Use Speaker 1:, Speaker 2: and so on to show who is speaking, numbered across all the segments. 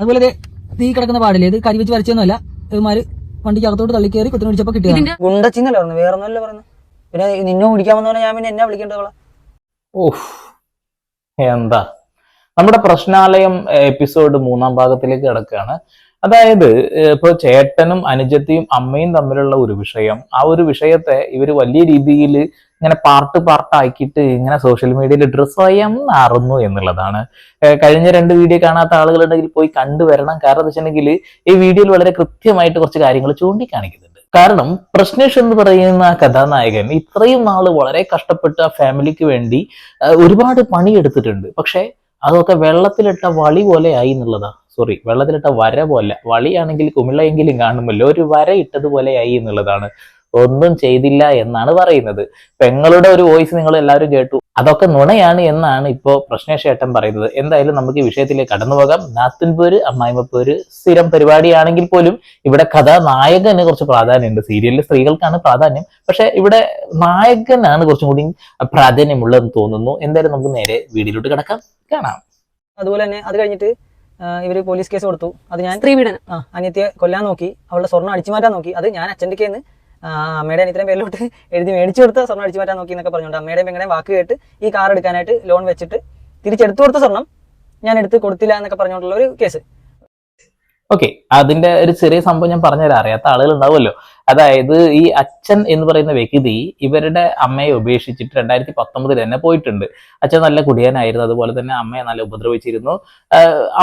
Speaker 1: അതുപോലെ ദേ തീ കിടക്കുന്ന പാടില്ല? ഇത് കരി വെച്ച് വരച്ചൊന്നുമല്ല. ഇവന്മാര് വണ്ടിക്ക് അകത്തോട്ട് തള്ളി കയറി കുത്തിനെ പിടിച്ചപ്പോ
Speaker 2: കിട്ടിയത് പറഞ്ഞു വേറെ ഒന്നല്ല പറഞ്ഞു പിന്നെ നിന്നെ ഓടിക്കാൻ വന്നവനെ ഞാൻ പിന്നെ എന്നെ വിളിക്കേണ്ടതോളാം
Speaker 3: ഓഹ് എന്താ? നമ്മുടെ പ്രശ്നാലയം എപ്പിസോഡ് മൂന്നാം ഭാഗത്തിലേക്ക് കിടക്കുകയാണ്. അതായത് ഇപ്പൊ ചേട്ടനും അനുജത്തിയും അമ്മയും തമ്മിലുള്ള ഒരു വിഷയം. ആ ഒരു വിഷയത്തെ ഇവർ വലിയ രീതിയിൽ ഇങ്ങനെ പാർട്ട് പാർട്ട് പാർട്ടാക്കിയിട്ട് ഇങ്ങനെ സോഷ്യൽ മീഡിയയിൽ ഡ്രസ് ചെയ്യാൻ മാറുന്നു എന്നുള്ളതാണ്. കഴിഞ്ഞ രണ്ട് വീഡിയോ കാണാത്ത ആളുകളുണ്ടെങ്കിൽ പോയി കണ്ടുവരണം. കാരണം എന്താ വെച്ചിട്ടുണ്ടെങ്കിൽ ഈ വീഡിയോയിൽ വളരെ കൃത്യമായിട്ട് കുറച്ച് കാര്യങ്ങൾ ചൂണ്ടിക്കാണിക്കുന്നുണ്ട്. കാരണം പ്രശ്നേഷ് എന്ന് പറയുന്ന കഥാനായകൻ ഇത്രയും നാൾ വളരെ കഷ്ടപ്പെട്ട് ആ ഫാമിലിക്ക് വേണ്ടി ഒരുപാട് പണിയെടുത്തിട്ടുണ്ട്. പക്ഷെ അതൊക്കെ വെള്ളത്തിലിട്ട വളി പോലെ ആയി എന്നുള്ളതാ. സോറി വെള്ളത്തിലിട്ട വര പോലെ. വളിയാണെങ്കിൽ കുമിളയെങ്കിലും കാണുമല്ലോ. ഒരു വര ഇട്ടതുപോലെ ആയി എന്നുള്ളതാണ്. ഒന്നും ചെയ്തില്ല എന്നാണ് പറയുന്നത്. പെങ്ങളുടെ ഒരു വോയിസ് നിങ്ങൾ എല്ലാവരും കേട്ടു. അതൊക്കെ നുണയാണ് എന്നാണ് ഇപ്പോ പ്രശ്നേഷേട്ടൻ പറയുന്നത്. എന്തായാലും നമുക്ക് ഈ വിഷയത്തിലേക്ക് കടന്നു പോകാം. നാത്തിൻപേര് അമ്മായിമപ്പേര് സ്ഥിരം പരിപാടിയാണെങ്കിൽ പോലും ഇവിടെ കഥാനായകന് കുറച്ച് പ്രാധാന്യമുണ്ട്. സീരിയലിൽ സ്ത്രീകൾക്കാണ് പ്രാധാന്യം. പക്ഷെ ഇവിടെ നായകനാണ് കുറച്ചും കൂടി പ്രാധാന്യമുള്ളതെന്ന് തോന്നുന്നു. എന്തായാലും നമുക്ക് നേരെ വീടിലോട്ട് കിടക്കാം. കാണാം.
Speaker 2: അതുപോലെ തന്നെ അത് കഴിഞ്ഞിട്ട് ഇവർ പോലീസ് കേസ് കൊടുത്തു. അത് ഞാൻ
Speaker 4: സ്ത്രീ വീടൻ
Speaker 2: ആ അനിയത്തിയെ കൊല്ലാൻ നോക്കി. അവളുടെ സ്വർണം അടിച്ചു മാറ്റാൻ നോക്കി. അത് ഞാൻ അച്ഛന്റെ കയ്യിൽ അമ്മയുടെ അനിയത്തിനെ പേരിലോട്ട് എഴുതി മേടിച്ചു കൊടുത്ത സ്വർണം അടിച്ചു മാറ്റാൻ നോക്കി എന്നൊക്കെ പറഞ്ഞുകൊണ്ട് അമ്മയുടെയും പെങ്ങളുടെയും വാക്ക് കേട്ട് ഈ കാർ എടുക്കാനായിട്ട് ലോൺ വെച്ചിട്ട് തിരിച്ചെടുത്തു കൊടുത്ത സ്വർണം ഞാൻ എടുത്ത് കൊടുത്തില്ല എന്നൊക്കെ പറഞ്ഞുകൊണ്ടുള്ള ഒരു കേസ്
Speaker 3: ഓക്കെ അതിന്റെ ഒരു ചെറിയ സംഭവം ഞാൻ പറഞ്ഞുതരാം. അറിയാത്ത ആളുകൾ ഉണ്ടാവുമല്ലോ. അതായത് ഈ അച്ഛൻ എന്ന് പറയുന്ന വ്യക്തി ഇവരുടെ അമ്മയെ ഉപേക്ഷിച്ചിട്ട് രണ്ടായിരത്തി പത്തൊമ്പതിൽ തന്നെ പോയിട്ടുണ്ട്. അച്ഛൻ നല്ല കുടിയാനായിരുന്നു. അതുപോലെ തന്നെ അമ്മയെ നല്ല ഉപദ്രവിച്ചിരുന്നു.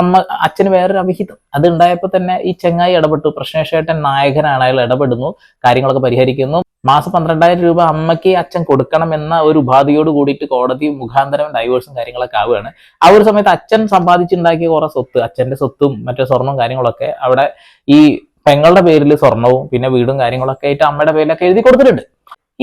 Speaker 3: അമ്മ അച്ഛന് വേറൊരു അവിഹിതം. അത് ഉണ്ടായപ്പോൾ തന്നെ ഈ ചെങ്ങായി ഇടപെട്ടു. പ്രശ്നേഷേട്ടൻ നായകനാണ്. അയാൾ ഇടപെടുന്നു. കാര്യങ്ങളൊക്കെ പരിഹരിക്കുന്നു. മാസം പന്ത്രണ്ടായിരം രൂപ അമ്മയ്ക്ക് അച്ഛൻ കൊടുക്കണം എന്ന ഒരു ഉപാധിയോട് കൂടിയിട്ട് കോടതി മുഖാന്തരം ഡൈവേഴ്സും കാര്യങ്ങളൊക്കെ ആവുകയാണ്. ആ ഒരു സമയത്ത് അച്ഛൻ സമ്പാദിച്ചുണ്ടാക്കിയ കുറെ സ്വത്ത് അച്ഛന്റെ സ്വത്തും മറ്റേ സ്വർണവും കാര്യങ്ങളൊക്കെ അവിടെ ഈ പെങ്ങളുടെ പേരിൽ സ്വർണവും പിന്നെ വീടും കാര്യങ്ങളൊക്കെ ആയിട്ട് അമ്മയുടെ പേരിലൊക്കെ എഴുതി കൊടുത്തിട്ടുണ്ട്.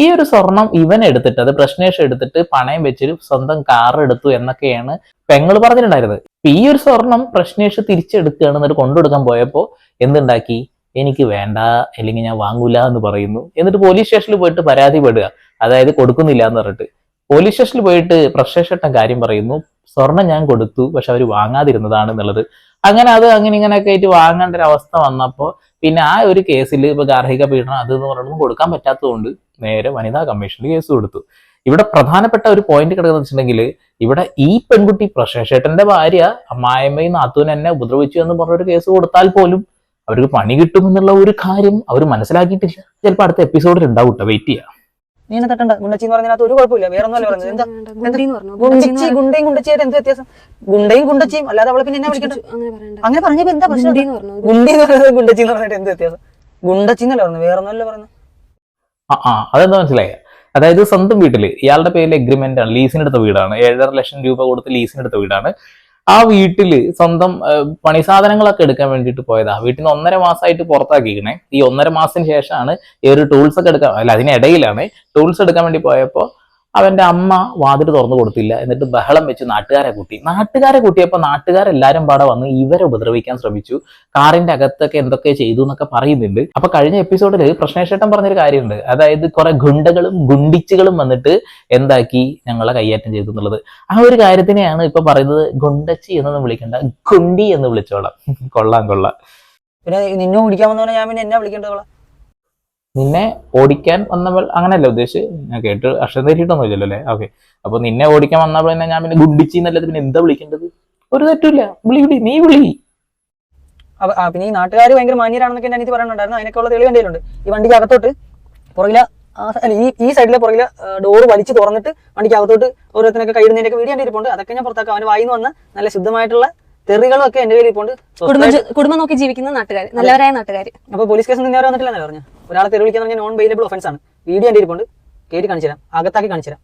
Speaker 3: ഈ ഒരു സ്വർണം ഇവൻ എടുത്തിട്ട് അത് പ്രശ്നേഷ് എടുത്തിട്ട് പണയം വെച്ചിട്ട് സ്വന്തം കാർ എടുത്തു എന്നൊക്കെയാണ് പെങ്ങൾ പറഞ്ഞിട്ടുണ്ടായിരുന്നത്. ഈ ഒരു സ്വർണം പ്രശ്നേഷ് തിരിച്ചെടുക്കുകയാണ് എന്നിട്ട് കൊണ്ടുകൊടുക്കാൻ പോയപ്പോ എന്തുണ്ടാക്കി? എനിക്ക് വേണ്ട അല്ലെങ്കിൽ ഞാൻ വാങ്ങൂല എന്ന് പറയുന്നു. എന്നിട്ട് പോലീസ് സ്റ്റേഷനിൽ പോയിട്ട് പരാതിപ്പെടുക. അതായത് കൊടുക്കുന്നില്ല എന്ന് പറഞ്ഞിട്ട്. പോലീസ് സ്റ്റേഷനിൽ പോയിട്ട് പ്രശ്നേഷട്ടൻ കാര്യം പറയുന്നു. സ്വർണം ഞാൻ കൊടുത്തു പക്ഷെ അവർ വാങ്ങാതിരുന്നതാണ് എന്നുള്ളത്. അങ്ങനെ അത് അങ്ങനെ ഇങ്ങനെയൊക്കെ ആയിട്ട് വാങ്ങേണ്ട ഒരു അവസ്ഥ വന്നപ്പോൾ പിന്നെ ആ ഒരു കേസിൽ ഇപ്പൊ ഗാർഹിക പീഡനം അത് എന്ന് പറയുന്നത് കൊടുക്കാൻ പറ്റാത്തതുകൊണ്ട് നേരെ വനിതാ കമ്മീഷനിൽ കേസ് കൊടുത്തു. ഇവിടെ പ്രധാനപ്പെട്ട ഒരു പോയിന്റ് കിടക്കുന്ന വെച്ചിട്ടുണ്ടെങ്കിൽ ഇവിടെ ഈ പെൺകുട്ടി പ്രശേഷേട്ടന്റെ ഭാര്യ അമ്മായിമ്മയും നാത്തൂൻ എന്നെ ഉപദ്രവിച്ചു എന്ന് പറഞ്ഞൊരു കേസ് കൊടുത്താൽ പോലും അവർക്ക് പണി കിട്ടുമെന്നുള്ള ഒരു കാര്യം അവർ മനസ്സിലാക്കിയിട്ടില്ല. ചിലപ്പോൾ അടുത്ത എപ്പിസോഡിൽ ഉണ്ടാവും കേട്ടോ വെയിറ്റ് ചെയ്യാം.
Speaker 2: നീ എന്നെ തട്ടണ്ട ഗുണ്ടച്ചി എന്ന് പറഞ്ഞതിനകത്ത് ഒരു കുഴപ്പമില്ല. വേറെ ഒന്നല്ല പറഞ്ഞത്. എന്താ?
Speaker 4: ഗുണ്ടച്ചി പറഞ്ഞു?
Speaker 2: ഗുണ്ടിച്ചി ഗുണ്ടയും ഗുണ്ടച്ചിയായിട്ട് എന്ത് വ്യത്യാസം? ഗുണ്ടയും ഗുണ്ടച്ചിയും അല്ലാതെ അവളെ പിന്നെ എന്നെ
Speaker 4: അങ്ങനെ പറയണ്ട.
Speaker 2: അങ്ങനെ പറഞ്ഞപ്പോ എന്താ പ്രശ്നം? ഗുണ്ടി എന്ന് പറയുന്നത് ഗുണ്ടച്ചി എന്ന് പറഞ്ഞിട്ട് എന്ത് വ്യത്യാസം? ഗുണ്ടച്ചി എന്നല്ല പറഞ്ഞു വേറെ ഒന്നല്ല പറഞ്ഞു
Speaker 3: ആ ആ. അതെന്താ മനസ്സിലായി? അതായത് സ്വന്തം വീട്ടിൽ ഇയാളുടെ പേരിൽ എഗ്രിമെന്റ് ആണ്. ലീസിനെടുത്ത വീടാണ്. ഏഴര ലക്ഷം രൂപ കൊടുത്ത് ലീസിനെടുത്ത വീടാണ്. ആ വീട്ടിൽ സ്വന്തം പണി സാധനങ്ങളൊക്കെ എടുക്കാൻ വേണ്ടിയിട്ട് പോയതാ. വീട്ടിൽ നിന്ന് ഒന്നര മാസമായിട്ട് പുറത്താക്കിക്കണേ ഈ ഒന്നര മാസത്തിന് ശേഷമാണ് ഈ ഒരു ടൂൾസ് ഒക്കെ എടുക്കാൻ അല്ല അതിനിടയിലാണ് ടൂൾസ് എടുക്കാൻ വേണ്ടി പോയപ്പോൾ അവന്റെ അമ്മ വാതിൽ തുറന്നു കൊടുത്തില്ല. എന്നിട്ട് ബഹളം വെച്ച് നാട്ടുകാരെ കൂട്ടി. നാട്ടുകാരെ കൂട്ടിയപ്പോൾ നാട്ടുകാരെല്ലാരും പാടെ വന്ന് ഇവരെ ഉപദ്രവിക്കാൻ ശ്രമിച്ചു. കാറിന്റെ അകത്തൊക്കെ എന്തൊക്കെ ചെയ്തു എന്നൊക്കെ പറയുന്നുണ്ട്. അപ്പൊ കഴിഞ്ഞ എപ്പിസോഡിൽ പ്രശ്നേഷേട്ടൻ പറഞ്ഞൊരു കാര്യമുണ്ട്. അതായത് കുറെ ഗുണ്ടകളും ഗുണ്ടിച്ചുകളും വന്നിട്ട് എന്താക്കി ഞങ്ങളെ കൈയേറ്റം ചെയ്തു എന്നുള്ളത്. ആ ഒരു കാര്യത്തിനെയാണ് ഇപ്പൊ പറയുന്നത് ഗുണ്ടച്ചി എന്നൊന്നും വിളിക്കണ്ട. ഗുണ്ടി എന്ന് വിളിച്ചോളാം. കൊള്ളാം കൊള്ളാം.
Speaker 2: പിന്നെ നിന്നെ വിളിക്കാൻ വന്നവനെ ഞാൻ പിന്നെ എന്നെ വിളിക്കേണ്ടതോളാം
Speaker 3: നിന്നെ ഓടിക്കാൻ വന്നവൾ അങ്ങനെയല്ല ഉദ്ദേശിച്ച്. ഞാൻ കേട്ട് അക്ഷരം തെറ്റിയിട്ടൊന്നും ഇല്ലല്ലോ അല്ലേ? ഓക്കെ അപ്പൊ നിന്നെ ഓടിക്കാൻ വന്നപ്പോൾ തന്നെ ഞാൻ പിന്നെ ഗുണ്ടിച്ചി എന്നല്ലാതെ പിന്നെ എന്താ വിളിക്കേണ്ടത്? ഒരു തെറ്റില്ല വിളി വിളി നീ വിളി.
Speaker 2: ആ, പിന്നെ ഈ നാട്ടുകാർ ഭയങ്കര മാന്യരാണെന്നൊക്കെ എന്റെ അനിയത്തി പറയുന്നുണ്ടായിരുന്നു അതിനൊക്കെ ഉള്ള തെളിവ് എന്തെങ്കിലും ഈ വണ്ടിക്ക് അകത്തോട്ട് പുറകില ഈ ഈ സൈഡിലെ പുറകിലെ ഡോറ് വലിച്ചു തുറന്നിട്ട് വണ്ടിക്ക് അകത്തോട്ട് ഓരോരുത്തരൊക്കെ കൈയിടുന്നതിന്റെ വീഡിയോ എന്റെ ഇരിപ്പുണ്ട് അതൊക്കെ ഞാൻ പുറത്താക്കാം. അവന് വായിന്ന് വന്ന നല്ല ശുദ്ധമായിട്ടുള്ള തെറികളും ഒക്കെ എന്റെ കയ്യിൽ ഇരിപ്പുണ്ട്
Speaker 4: കുടുംബം നോക്കി ജീവിക്കുന്ന നാട്ടുകാർ നല്ലവരായ നാട്ടുകാർ
Speaker 2: അപ്പൊ പോലീസ് കേസ് നിന്നവരെ വന്നിട്ടില്ലെന്ന് പറഞ്ഞു? ഒരാളെ തെറി വിളിക്കാൻ പറഞ്ഞാൽ നോൺ വെയിലബിൾ ഒഫൻസ് ആണ്. വീഡിയോ എന്റെ ഇരിപ്പുണ്ട് കയറ്റി കാണിച്ചു തരാം. അകത്താക്കി കാണിച്ചു തരാം.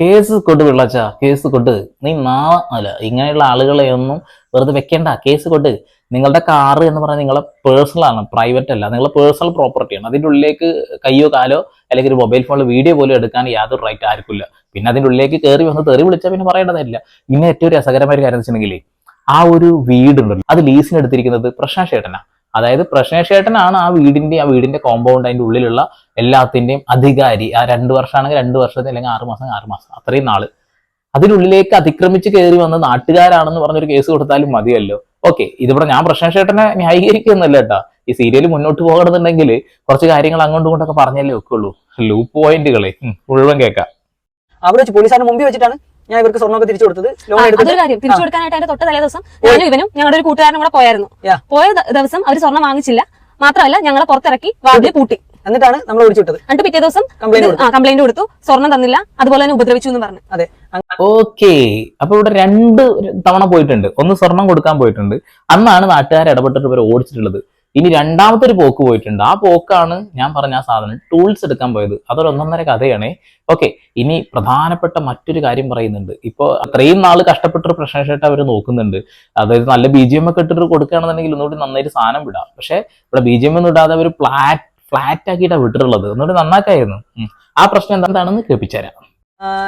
Speaker 3: കേസ് കൊണ്ട് വിളച്ച കേസ് കൊണ്ട് നീ നാളെ ഇങ്ങനെയുള്ള ആളുകളെ ഒന്നും വെറുതെ വെക്കേണ്ട. കേസ് കൊണ്ട് നിങ്ങളുടെ കാറ് എന്ന് പറഞ്ഞാൽ നിങ്ങളെ പേഴ്സണൽ ആണ് പ്രൈവറ്റ് അല്ല. നിങ്ങളെ പേഴ്സണൽ പ്രോപ്പർട്ടിയാണ് അതിന്റെ ഉള്ളിലേക്ക് കയ്യോ കാലോ അല്ലെങ്കിൽ ഒരു മൊബൈൽ ഫോണിൽ വീഡിയോ പോലും എടുക്കാൻ യാതൊരു റൈറ്റ് ആർക്കില്ല പിന്നെ അതിന്റെ ഉള്ളിലേക്ക് കയറി വന്ന് തെറി വിളിച്ചാൽ പിന്നെ പറയേണ്ടതില്ല പിന്നെ ഏറ്റവും രസകരമായ ഒരു കാര്യം വെച്ചിട്ടുണ്ടെങ്കിൽ ആ ഒരു വീടുണ്ടല്ലോ. അത് ലീസിന് എടുത്തിരിക്കുന്നത് പ്രശ്നശേട്ടനാ അതായത് പ്രശ്നേഷേട്ടനാണ് ആ വീടിന്റെ ആ വീടിന്റെ കോമ്പൗണ്ട് അതിന്റെ ഉള്ളിലുള്ള എല്ലാത്തിന്റെയും അധികാരി. ആ രണ്ട് വർഷമാണെങ്കിൽ രണ്ട് വർഷത്തെ അല്ലെങ്കിൽ ആറ് മാസം ആറ് മാസം അത്രയും നാൾ. അതിനുള്ളിലേക്ക് അതിക്രമിച്ച് കയറി വന്ന് നാട്ടുകാരാണെന്ന് പറഞ്ഞൊരു കേസ് കൊടുത്താലും മതിയല്ലോ. ഓക്കെ ഇതിവിടെ ഞാൻ പ്രശ്നേഷേട്ടനെ ന്യായീകരിക്കുന്നല്ല കേട്ടാ. ഈ സീരിയൽ മുന്നോട്ട് പോകണമെന്നുണ്ടെങ്കിൽ കുറച്ച് കാര്യങ്ങൾ അങ്ങോട്ടും ഇങ്ങോട്ടൊക്കെ പറഞ്ഞല്ലേ ഉള്ളൂ ലൂപ്പ് പോയിന്റുകളെ മുഴുവൻ കേൾക്കാം.
Speaker 2: അവിടെ വെച്ച് പോലീസുകാരന് മുമ്പിൽ വെച്ചിട്ടാണ്? ഞാൻ ഇവർക്ക് സ്വർണമൊക്കെ തിരിച്ചു കൊടുത്തത് ലോൺ
Speaker 4: ആ,
Speaker 2: എടുത്തിട്ട്
Speaker 4: അതൊരു കാര്യം. തിരിച്ചു കൊടുക്കാനായിട്ട് അതിന്റെ തൊട്ട് തലേ ദിവസം ഞാനും ഇവനും ഞങ്ങളുടെ ഒരു കൂട്ടുകാരനും കൂടെ പോയായിരുന്നു.
Speaker 2: Yeah.
Speaker 4: പോയ ദ- ദിവസം അവർ സ്വർണം വാങ്ങിച്ചില്ല. മാത്രമല്ല ഞങ്ങളെ പുറത്തിറക്കി വാതിൽ പൂട്ടി.
Speaker 2: എന്നിട്ടാണ് നമ്മൾ വിളിച്ചു വിട്ടത്.
Speaker 4: എന്നിട്ട് പിറ്റേ ദിവസം
Speaker 2: കംപ്ലൈന്റ്
Speaker 4: ഇത് ആ കംപ്ലൈന്റ് കൊടുത്തു. സ്വർണം തന്നില്ല. അതുപോലെ തന്നെ ഉപദ്രവിച്ചു എന്ന് പറഞ്ഞു.
Speaker 2: അതെ. ഓക്കേ.
Speaker 3: ഓക്കെ അപ്പൊ ഇവിടെ രണ്ട് തവണ പോയിട്ടുണ്ട്. ഒന്ന് സ്വർണം കൊടുക്കാൻ പോയിട്ടുണ്ട്. അന്നാണ് നാട്ടുകാർ ഇടപെട്ടിട്ട് ഇവർ ഓടിച്ചിട്ടുള്ളത്. ഇനി രണ്ടാമത്തെ ഒരു പോക്ക് പോയിട്ടുണ്ട്. ആ പോക്കാണ് ഞാൻ പറഞ്ഞ ആ സാധനം ടൂൾസ് എടുക്കാൻ പോയത്. അതൊരു ഒന്നൊന്നര കഥയാണേ. ഓക്കെ ഇനി പ്രധാനപ്പെട്ട മറ്റൊരു കാര്യം പറയുന്നുണ്ട്. ഇപ്പോൾ അത്രയും നാൾ കഷ്ടപ്പെട്ടൊരു പ്രശ്നമായിട്ട് അവർ നോക്കുന്നുണ്ട്. അതായത് നല്ല ബി ജി എം ഒക്കെ ഇട്ടിട്ട് കൊടുക്കുകയാണെന്നുണ്ടെങ്കിൽ ഒന്നുകൂടി നന്നായിട്ട് സാധനം വിടാം. പക്ഷെ ഇവിടെ ബി ജി എം ഒന്നും ഇടാതെ അവർ ഫ്ലാറ്റ് ഫ്ലാറ്റ് ആക്കിയിട്ടാണ് വിട്ടിട്ടുള്ളത്. ഒന്നുകൂടി നന്നാക്കായിരുന്നു. ആ പ്രശ്നം എന്താണെന്ന് കേൾപ്പിച്ചുതരാം.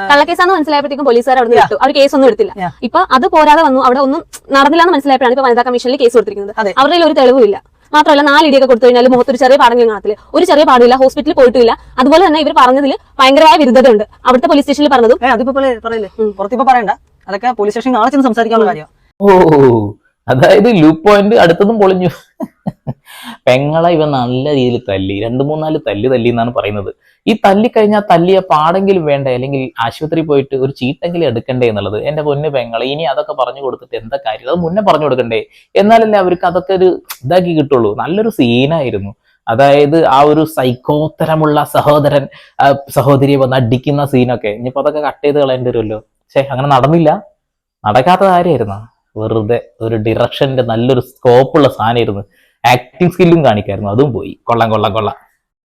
Speaker 4: കള്ളക്കേസാന്ന് മനസ്സിലായപ്പോഴത്തേക്കും പോലീസുകാർ അവിടെ. വിട്ടു. അവർ കേസ് ഒന്നും എടുത്തില്ല. ഇപ്പൊ അത് പോരാതെ വന്നു. അവിടെ ഒന്നും നടന്നില്ല എന്ന് മനസ്സിലായപ്പോഴാണ് ഇപ്പൊ വനിതാ കമ്മീഷനിൽ കേസ് കൊടുത്തിരിക്കുന്നത്.
Speaker 2: അതെ.
Speaker 4: അവരുടെ ഒരു തെളിവുമില്ല. മാത്രമല്ല നാല് ഇടിയൊക്കെ കൊടുത്തു കഴിഞ്ഞാൽ മുഖത്തൊരു ചെറിയ പാടെങ്കിലും കാണത്തില്ല ഒരു ചെറിയ പാടില്ല ഹോസ്പിറ്റലിൽ പോയിട്ടില്ല. അതുപോലെ തന്നെ ഇവർ പറഞ്ഞതിൽ ഭയങ്കരമായ വിരുദ്ധതയുണ്ട്. അവിടുത്തെ പോലീസ് സ്റ്റേഷനിൽ പറഞ്ഞതും.
Speaker 2: അതിപ്പോ പറയണ്ട. അതൊക്കെ പോലീസ് സ്റ്റേഷനിൽ നാളെ ചെന്ന് സംസാരിക്കാനുള്ള കാര്യം.
Speaker 3: ഓ. അതായത് ലൂപ്പ് പോയിന്റ് അടുത്തതും പൊളിഞ്ഞു. പെങ്ങളെ ഇവ നല്ല രീതിയിൽ തല്ലി. രണ്ടു മൂന്നാൽ തല്ലി തല്ലി എന്നാണ് പറയുന്നത്. ഈ തല്ലി കഴിഞ്ഞാൽ തല്ലിയ പാടെങ്കിലും വേണ്ട? അല്ലെങ്കിൽ ആശുപത്രി പോയിട്ട് ഒരു ചീട്ടെങ്കിലും എടുക്കണ്ടേ എന്നുള്ളത്? എന്റെ പൊന്ന് പെങ്ങളെ ഇനി അതൊക്കെ പറഞ്ഞു കൊടുത്തിട്ട് എന്താ കാര്യം? അത് മുന്നേ പറഞ്ഞു കൊടുക്കണ്ടേ? എന്നാലല്ലേ അവർക്ക് അതൊക്കെ ഒരു ഇതാക്കി കിട്ടുള്ളൂ. നല്ലൊരു സീനായിരുന്നു. അതായത് ആ ഒരു സൈക്കോത്തരമുള്ള സഹോദരൻ സഹോദരിയെ വന്ന് അടിക്കുന്ന സീനൊക്കെ. ഇനിയിപ്പോ അതൊക്കെ കട്ട് ചെയ്ത് കളയേണ്ടി വരുമല്ലോ. പക്ഷെ അങ്ങനെ നടന്നില്ല. നടക്കാത്ത കാര്യമായിരുന്നു വെറുതെ ഒരു ഡിറക്ഷന്റെ നല്ലൊരു സ്കോപ്പുള്ള സാധനമായിരുന്നു. ആക്ടിങ് സ്കില്ലും കാണിക്കായിരുന്നു. അതും പോയി. കൊള്ളാം കൊള്ളാം കൊള്ളാം.